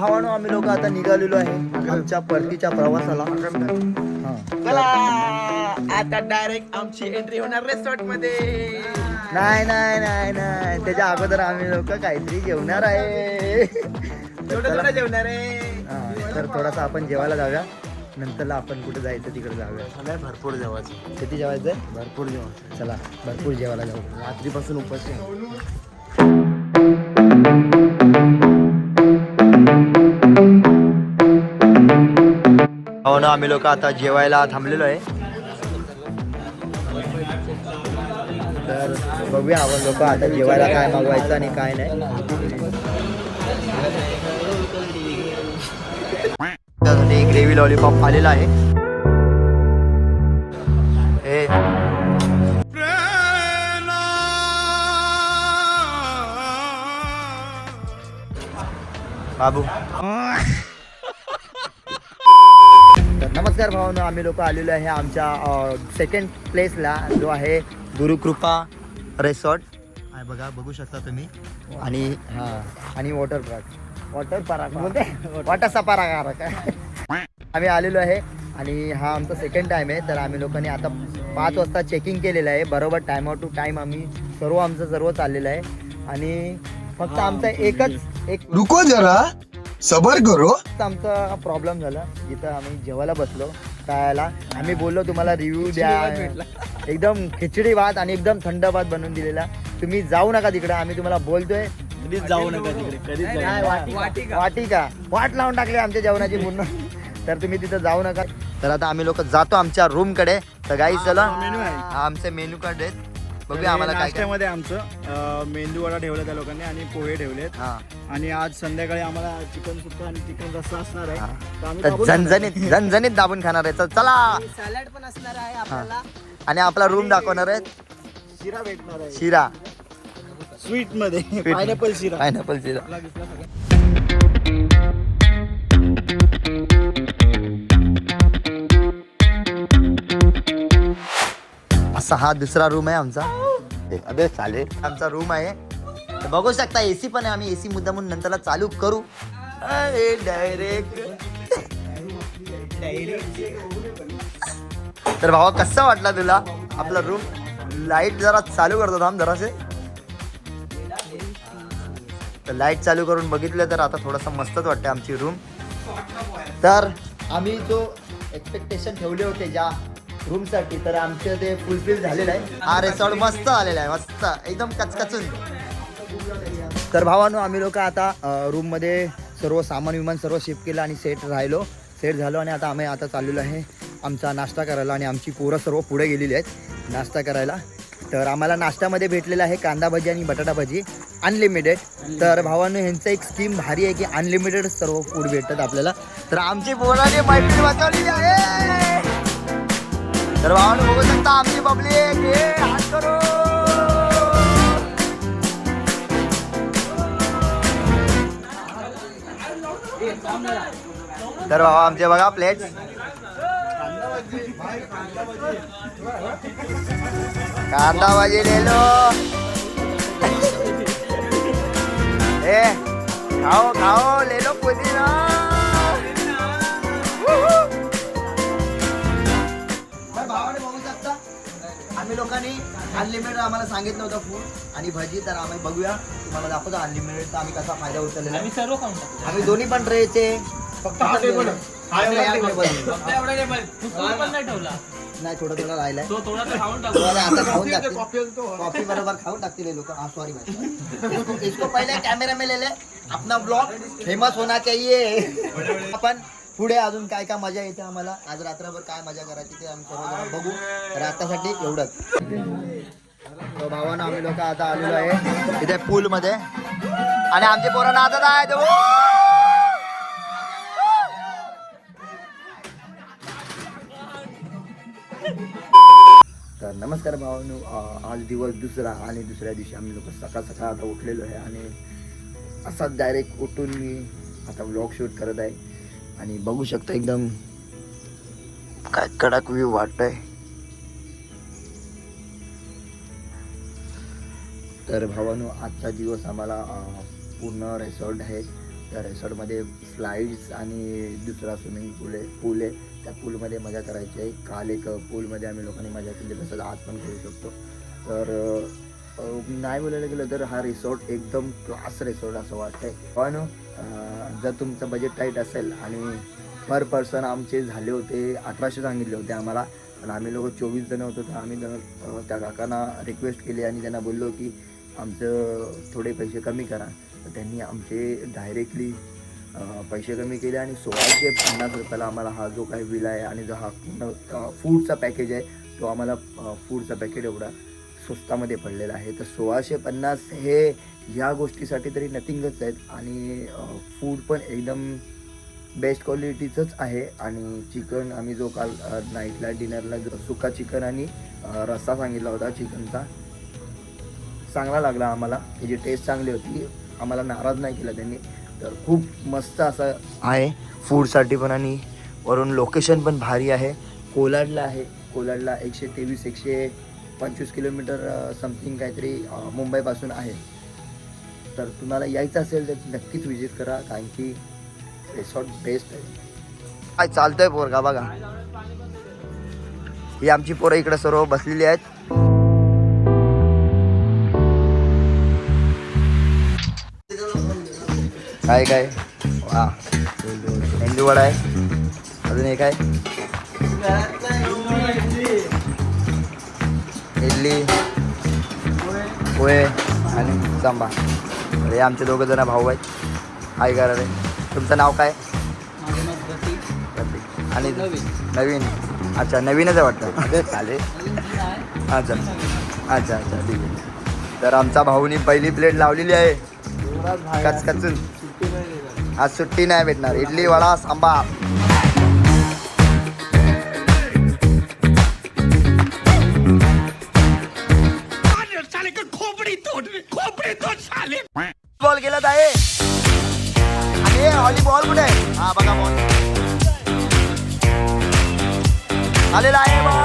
भावानो आम्ही लोक आता निघालेलो आहे आमच्या परतीच्या प्रवासाला. चला आता डायरेक्ट आमची एंट्री होणार रेसॉर्टमध्ये. नाही नाही नाही नाही. त्याच्या अगोदर आम्ही लोक काहीतरी जेवणार आहे. थोडं थोडं जेवणार आहे. हा, तर थोडासा आपण जेवायला जाऊया. नंतरला आपण कुठे जायचं तिकडे जाऊया. भरपूर जेवायचं. किती जेवायचंय? भरपूर जेवायचं. चला भरपूर जेवायला जाऊ. रात्रीपासून उपाशी आहे. हो ना आम्ही लोक आता जेवायला थांबलेलो आहे. तर बघूया आपण लोक आता जेवायला काय मागवायचं आणि काय नाही. ग्रेव्ही लॉलीपॉप आलेला आहे. हे बाबू. नमस्कार भावानो आम्ही लोक आलेलो आहे आमच्या सेकंड प्लेसला जो आहे गुरुकृपा रिसॉर्ट आहे बघा बघू शकता तुम्ही. आणि हा आणि वॉटर पार्क वॉटर पार्क बोलते? वॉटर सपारा काय आम्ही आलेलो आहे आणि हा आमचा सेकंड टाइम आहे. तर आम्ही लोकांनी आता पाच वाजता चेकिंग केलेलं आहे. बरोबर टाइम टू टाइम आम्ही सर्व आमचं सर्व चाललेलं आहे. आणि फक्त आमचा एकच एक रुको जरा. सबर करो. आमचा प्रॉब्लेम झाला. जिथं आम्ही जेवायला बसलो. खायला. आम्ही बोललो तुम्हाला रिव्ह्यू द्या. एकदम खिचडी भात आणि एकदम थंड भात बनवून दिलेला. तुम्ही जाऊ नका तिकडे. आम्ही तुम्हाला बोलतोय. कधीच जाऊ नका तिकडे. कधीच जाऊ काय नका. वाटी वाटी का वाट लावून टाकली आमच्या जेवणाची पूर्ण. तर तुम्ही तिथं जाऊ नका. तर आता आम्ही लोक जातो आमच्या रूमकडे. तर गाई चला. हा, आमचे मेनू कार्ड आहेत. बघूया आम्हाला काय काय नाश्त्यामध्ये आमचं अं, मेंदू वडा ठेवला त्या लोकांनी आणि पोहे ठेवलेत. हा. आणि आज संध्याकाळी आम्हाला चिकन सुक्का आणि चिकन रस्सा असणार आहे. तर आम्ही तर दाबून झणझणीत झणझणीत दाबून खाणार आहे. तर चला! सॅलड पण असणार आहे. आपल्याला. आणि आपला रूम दाखवणार आहे खाणार. शिरा भेटणार आहे. शिरा. स्वीट. मध्ये पायनॅपल शिरा. पायनॅपल शिरा. असा हा दुसरा रूम आहे आमचा. अबे चालेल. आमचा रूम आहे. तर बघू शकता एसी पण आहे. आम्ही एसी मुद्दा म्हणून नंतरला चालू करू. अरे डायरेक्ट तर भावा कसा वाटला तुला आपला रूम लाइट जरा चालू करतो थांब जरासे. तर लाइट चालू करून बघितलं तर आता थोडासा मस्तच वाटतं आमची रूम तर आम्ही जो एक्सपेक्टेशन ठेवले होते ज्या रूमसाठी तर आमचं ते फुलफिल झालेलं आहे. हा रिसॉर्ट मस्त आलेला आहे मस्त. एकदम कचकचून. तर भावानो आम्ही लोक आता रूममध्ये सर्व सामान विमान सर्व शिफ्ट केलं आणि सेट राहिलो. सेट झालो आणि आता आम्ही आता चाललेलो आहे आमचा नाश्ता करायला आणि आमची पोरं सर्व पुढे गेलेली आहेत नाश्ता करायला. तर आम्हाला नाश्त्यामध्ये भेटलेला आहे कांदा भजी आणि बटाटा भजी अनलिमिटेड तर भावांनो ह्यांचं एक स्कीम भारी आहे की अनलिमिटेड सर्व फूड भेटतात आपल्याला. तर आमची पोराने मैत्री बसवलेली आहे! तर भावांनो बघू शकता आमची पब्लिक. हात करू. तर भावा आमचे बघा प्लेट्स कांदा भाजी लेलो ए खाओ खाओ लेलो पुदिना. लोकांनी अनलिमिटेड आम्हाला सांगितलं होतं फूड आणि भजी तर आम्ही बघूया. तुम्हाला दाखवतो अनलिमिटेडचा आम्ही कसा फायदा उचललेला आहे. आम्ही सर्व खाऊन टाकू. आम्ही दोन्ही पण ट्रेचे फक्त हा table. हा एवढा या table. table. फक्त एवढा नाही पण फुसफुस पण नाही ठेवला. नाही थोडं थोडं राहिलंय. तो थोडा तर खाऊन टाकू. तुम्हाला आता खाऊन कॉफी टाकतील. तो कॉफी बरोबर खाऊन टाकतील हे लोक. हाँ सॉरी भाई इसको इसको पहले कैमरा में ले ले. अपना ब्लॉग फेमस होना चाहिए. आपण पुढे अजून काय काय मजा येते आम्हाला? आज रात्रभर काय मजा करायची ते आम्ही सर्वजण बघू. तर आतासाठी एवढंच. तो भावानं आम्ही लोक आता आलेलो आहे इथे पूल मध्ये आणि आमचे पोरं नाचत आहेत. ओ! तर नमस्कार भावानो. आज दिवस दुसरा आणि दुसऱ्या दिवशी आम्ही लोक सकाळ सकाळ आता उठलेलो आहे. आणि असाच डायरेक्ट उठून मी आता व्लॉग शूट करत आहे. आणि बघू शकता एकदम काय कडक व्ह्यू वाटतंय. तर भावानो आजचा दिवस आम्हाला पूर्ण रेसॉर्ट आहे. त्या रेसॉर्टमध्ये स्लाईड्स आणि दुसरा स्विमिंग पूल आहे पूल आहे. त्या पूलमध्ये मजा करायची आहे. काल एक पूलमध्ये आम्ही लोकांनी मजा केली तसंच आज पण करू शकतो. तर नाही बोलायला गेलं तर हा रिसॉर्ट एकदम क्लास रिसॉर्ट असं वाटतंय. पण जर तुमचं बजेट टाईट असेल आणि पर पर्सन आमचे झाले होते अठराशे सांगितले होते आम्हाला पण आम्ही लोक चोवीस जण होतो तर आम्ही त्या काकांना रिक्वेस्ट केली आणि त्यांना बोललो की आमचं थोडे पैसे कमी करा. तर त्यांनी आमचे डायरेक्टली पैसे कमी केले आणि सोळाशे पन्नास रुपयाला आम्हाला हा जो काही बिल आहे आणि जो हा फूडचा पॅकेज आहे तो आम्हाला फूडचा पॅकेज एवढा स्वस्तामध्ये पडलेला आहे. तर सोळाशे पन्नास हे ह्या गोष्टीसाठी तरी नथिंगच आहेत. आणि फूड पण एकदम बेस्ट क्वालिटीचंच आहे. आणि चिकन आम्ही जो काल नाईटला डिनरला जो सुका चिकन आणि रस्सा सांगितला होता चिकनचा चांगला लागला आम्हाला. त्याची टेस्ट चांगली होती आम्हाला नाराज नाही केला त्यांनी. तर खूप मस्त असं आहे फूडसाठी पण. आणि वरून लोकेशन पण भारी आहे. कोलाडला आहे. कोलाडला एकशे तेवीस एकशे पंचवीस किलोमीटर समथिंग काहीतरी मुंबईपासून आहे. तर तुम्हाला यायचं असेल तर नक्कीच विजिट करा कारण की रिसॉर्ट बेस्ट आहे. काय चालतंय पोरगा बघा. ही आमची पोरं इकडे सर्व बसलेली आहेत. काय काय? वा. मेंदू वडा आहे. अजून एक आहे. इडली पोहे आणि सांबा हे आमचे दोघं जण भाऊ आहेत. काय करा रे तुमचं नाव काय. आणि नवीन. अच्छा नवीनच आहे वाटतं. चालेल अच्छा. अच्छा अच्छा ठीक आहे. तर आमचा भाऊनी पहिली प्लेट लावलेली आहे. कच कचून आज सुट्टी नाही भेटणार. इडली वडा सांबार. बॉल गेला आहे. आणि व्हॉलीबॉल कुठे आहे? हा बघा बॉल आलेला आहे बॉल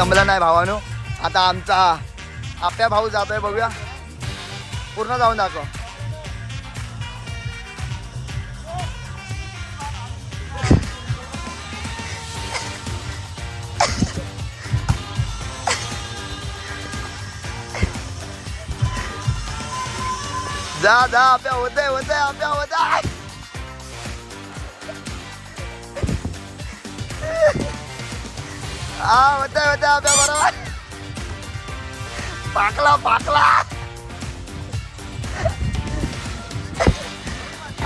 जमलं नाही भावानो. आता आमचा आप्या भाऊ जातोय बघूया. पूर्ण जाऊन दाखव. जा जा आप्या होतय होतय आप्या होत हा होतंय होतंय आप्या बरोबर. पाकला पाकला.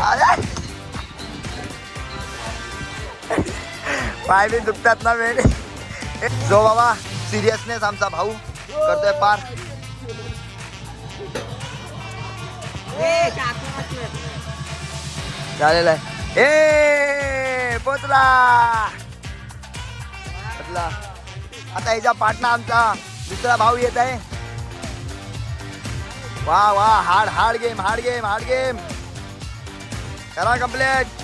अरे. पाय बी दुखतात ना वेळ जो बाबा सिरियसनेस आमचा भाऊ करतोय पार. झालेला आहे. ए पोचला. पोचला आता ह्याच्या पाटणा आमचा दुसरा भाऊ येत आहे. वा वा hard hard game hard game hard game करा कंप्लीट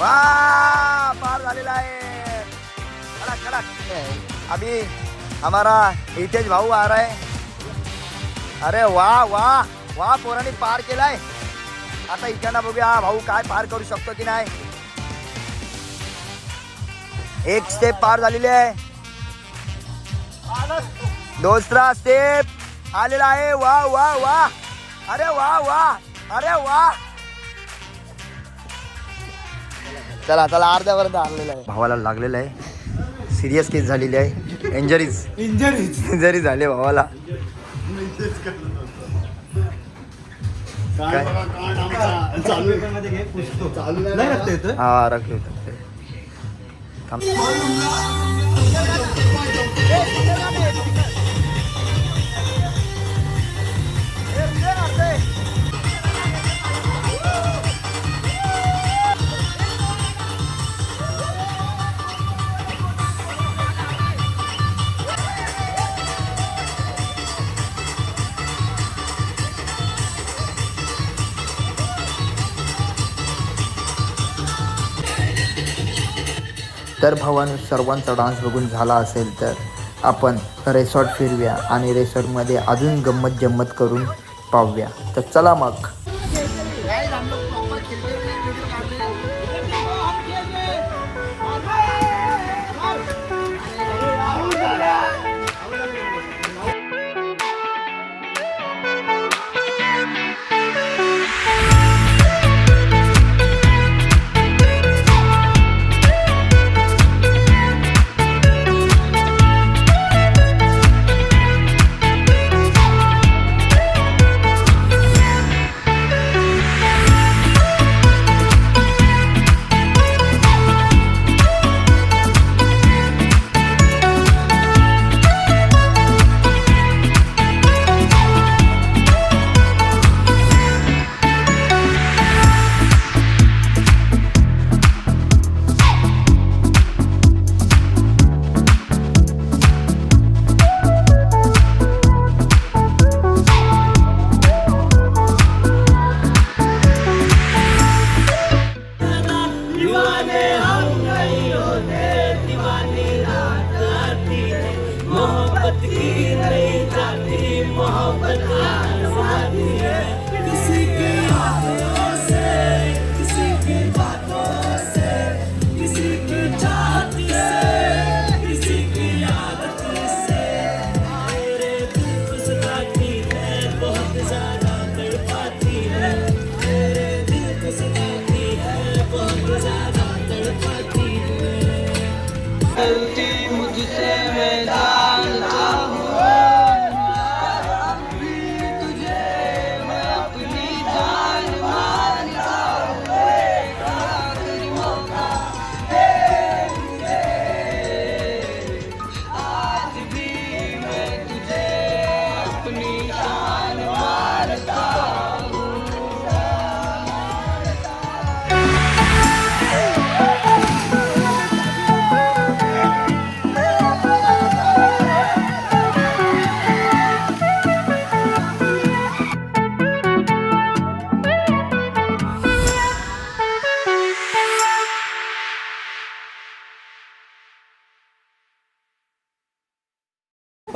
वा पार झालेला आहे. कडक कडक अभी हमारा हितेश भाऊ आ रहा है. अरे वाह वा. वा पोरांनी पार केलाय. आता इकडनं बघूया हा भाऊ काय पार करू शकतो की नाही. एक स्टेप पार झालेली आहे. दुसरा स्टेप आलेला आहे. वा वा वा. अरे वा वा. अरे वा. चला चला अर्ध्यापर्यंत आलेला आहे. भावाला लागलेलं आहे. सिरियस केस झालेली आहे. इंजरीज इंजरीज इंजरी झाले भावाला. काय? हा रख थांब. तर भावानं सर्वांचा डान्स बघून झाला असेल तर आपण रेसॉर्ट फिरूया आणि रेसॉर्टमध्ये अजून गंमत जम्मत करून पाहूया. तर चला मग.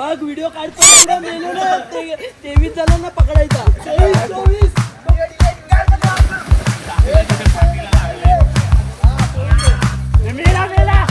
बघ व्हिडिओ काढतो. पुढे मेलो ना ते- तेवीस जणांना पकडायचा. चोवीस चोवीस. मेला मेला.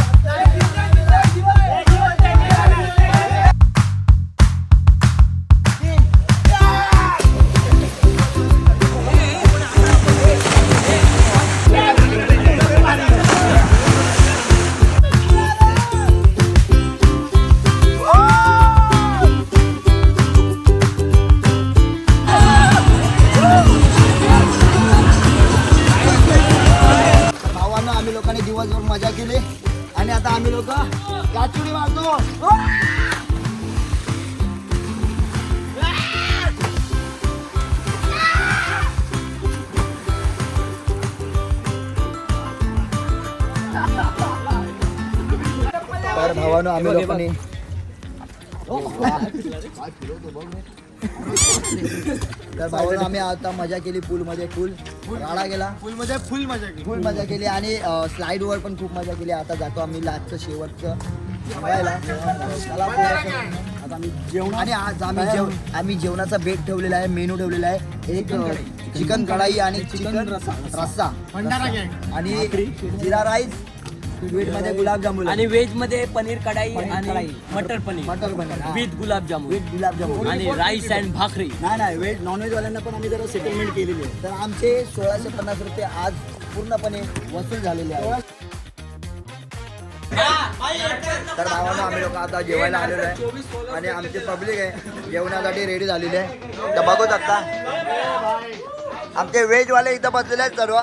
आम्ही लोकांनी तर भावानं आम्ही आता मजा केली पूल मध्ये फुल राडा गेला. फुल मजा फुल मजा केली. फुल मजा केली आणि स्लाइड वर पण खूप मजा केली. आता जातो आम्ही लास्टचं शेवटचं. जेवायला. चला पोरं. आता आम्ही जेवण आणि आज आम्ही जेव आम्ही जेवणाचा बेट ठेवलेला आहे मेनू ठेवलेला आहे. एक चिकन कढाई. आणि चिकन रस्सा. गँग आणि जिरा राईस स्वीटमध्ये गुलाबजामुन. आणि व्हेजमध्ये पनीर कढाई आणि मटर पनीर. मटर पनीर विथ गुलाबजामुन. विथ गुलाबजामुन. आणि राईस अँड भाकरी. नाही नाही व्हेज नॉनव्हेज वाल्यांना पण आम्ही जरा सेटलमेंट केलेली आहे. तर आमचे सोळाशे पन्नास रुपये आज पूर्णपणे वसूल झालेले आहे तर भावानं आम्ही लोक आता जेवायला आलेलो आहे. आणि आमची पब्लिक आहे. जेवणासाठी रेडी झालेली आहे. तर बघू शकता आमचे व्हेज वाले इथं बसलेले आहेत सर्व.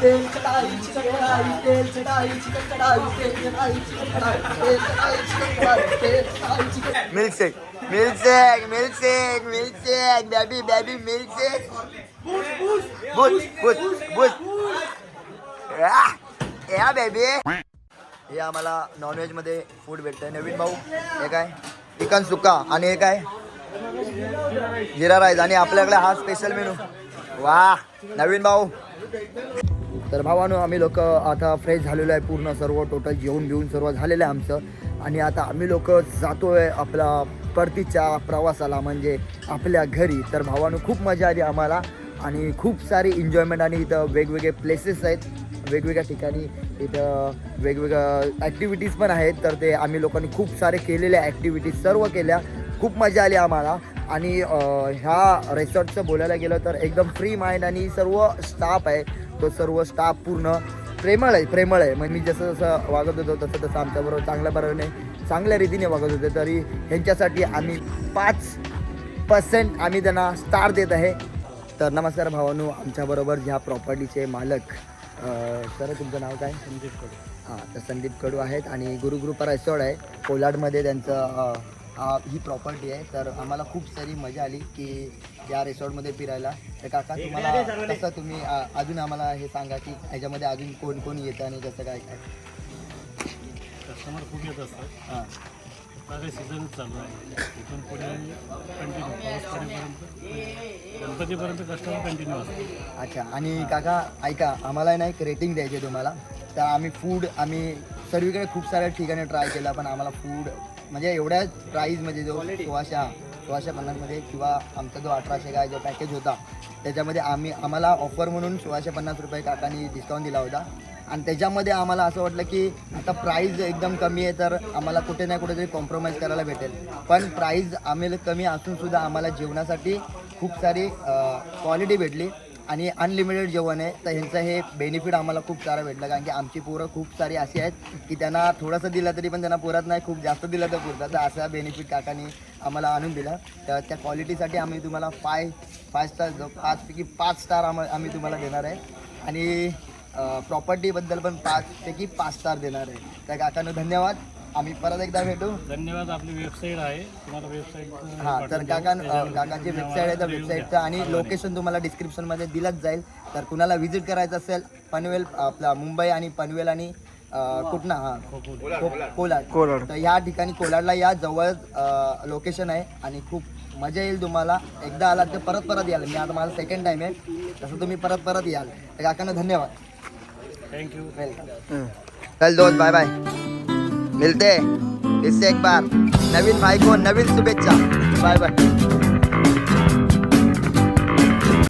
तेल कढाई चिकन कढाई तेल कढाई चिकन कढाई तेल कढाई चिकन कढाई तेल कढाई चिकन कढाई तेल kadhai. Chicken milkshake milkshake milkshake milkshake baby baby milkshake बुस बुस बुस या बेबी हे आम्हाला नॉनव्हेजमध्ये फूड भेटतंय. नवीन भाऊ हे काय? चिकन सुक्का. आणि हे काय? जिरा राईस. आणि आपल्याकडे हा स्पेशल मेनू वा नवीन भाऊ. तर भावानो आम्ही लोक आता फ्रेश झालेलो आहे पूर्ण सर्व टोटल जेवून बिवून सर्व झालेलं आहे आमचं. आणि आता आम्ही लोक जातोय आपला परतीच्या प्रवासाला म्हणजे आपल्या घरी. तर भावानो खूप मजा आली आम्हाला. आणि खूप सारी एन्जॉयमेंट आणि इथं वेगवेगळे प्लेसेस आहेत. वेगवेगळ्या ठिकाणी इथं वेगवेगळ्या ॲक्टिव्हिटीज पण आहेत. तर ते आम्ही लोकांनी खूप सारे केलेल्या ॲक्टिव्हिटीज सर्व केल्या. खूप मजा आली आम्हाला. आणि ह्या रेसॉर्टचं बोलायला गेलं तर एकदम फ्री माइंड आणि सर्व स्टाफ आहे. तो सर्व स्टाफ पूर्ण प्रेमळ आहे प्रेमळ आहे. मग मी जसं जसं वागत होतो तसं तसं आमच्याबरोबर चांगल्या बरोबरने चांगल्या रीतीने वागत होते. तरी ह्यांच्यासाठी आम्ही पाच पर्सेंट आम्ही त्यांना स्टार देत आहे. तर नमस्कार भावानू आमच्याबरोबर ह्या प्रॉपर्टीचे मालक सर तुमचं नाव काय? संदीप कडू. हां तर संदीप कडू आहेत. आणि गुरुकृपा रेसॉर्ट आहे. कोलाडमध्ये त्यांचं ही प्रॉपर्टी आहे. तर आम्हाला खूप सारी मजा आली की या रिसॉर्टमध्ये फिरायला. तर काका तुम्हाला कसं तुम्ही अजून आम्हाला हे सांगा की ह्याच्यामध्ये अजून कोण कोण येतं आणि कसं काय काय? कस्टमर खूप येत असतात. हां. काही सीझनच चालू आहे. इथून पुढे कंटिन्यू पाऊस पडेपर्यंत गणपतीपर्यंत कस्टमर कंटिन्यू असतात अच्छा आणि काका ऐका आम्हाला ना एक रेटिंग द्यायची आहे तुम्हाला. तर आम्ही फूड आम्ही सर्वीकडे खूप साऱ्या ठिकाणी ट्राय केला पण आम्हाला फूड म्हणजे एवढ्या प्राईजमध्ये जो सोळाशे सोळाशे पन्नासमध्ये किंवा आमचा जो अठराशे काय जो पॅकेज होता त्याच्यामध्ये आम्ही आम्हाला ऑफर म्हणून सोळाशे पन्नास रुपये काकांनी डिस्काउंट दिला होता. आणि त्याच्यामध्ये आम्हाला असं वाटलं की आता प्राईज एकदम कमी आहे तर आम्हाला कुठे ना कुठेतरी कॉम्प्रोमाइज करायला भेटेल. पण प्राईज आम्हाला कमी असून सुद्धा आम्हाला जेवणासाठी खूप सारी क्वालिटी भेटली. आणि अनलिमिटेड जेवण आहे तर ह्यांचं हे बेनिफिट आम्हाला खूप सारं भेटलं. कारण की आमची पोरं खूप सारी अशी आहेत की त्यांना थोडंसं दिलं तरी पण त्यांना पुरत नाही खूप जास्त दिलं तर पुरतं. तर असा बेनिफिट काकांनी आम्हाला आणून दिला. तर त्या क्वालिटीसाठी आम्ही तुम्हाला फाय फाय स्टार पाचपैकी पाच स्टार आम आम्ही तुम्हाला देणार आहे. आणि प्रॉपर्टीबद्दल पण पाचपैकी पाच स्टार देणार आहे. तर काकांना धन्यवाद. आम्ही परत एकदा भेटू. धन्यवाद आपली वेबसाईट आहे. तुम्हाला वेबसाईट हां तर काका काकाची वेबसाईट आहे तर वेबसाईटचं आणि लोकेशन तुम्हाला डिस्क्रिप्शनमध्ये दिलंच जाईल. तर कुणाला व्हिजिट करायचं असेल पनवेल आपला मुंबई आणि पनवेल आणि कुठनं? हां. कोलाड. कोलाड. तर ह्या ठिकाणी कोलाडला या जवळ लोकेशन आहे आणि खूप मजा येईल तुम्हाला. एकदा आलात तर परत परत याल. मी आता माझा सेकंड टाईम आहे. तसं तुम्ही परत परत याल. तर काकांना धन्यवाद. थँक्यू वेलकम चल दोस्त बाय बाय मिलते इससे एक बार नवीन भाई को नवीन शुभेच्छा। Bye bye.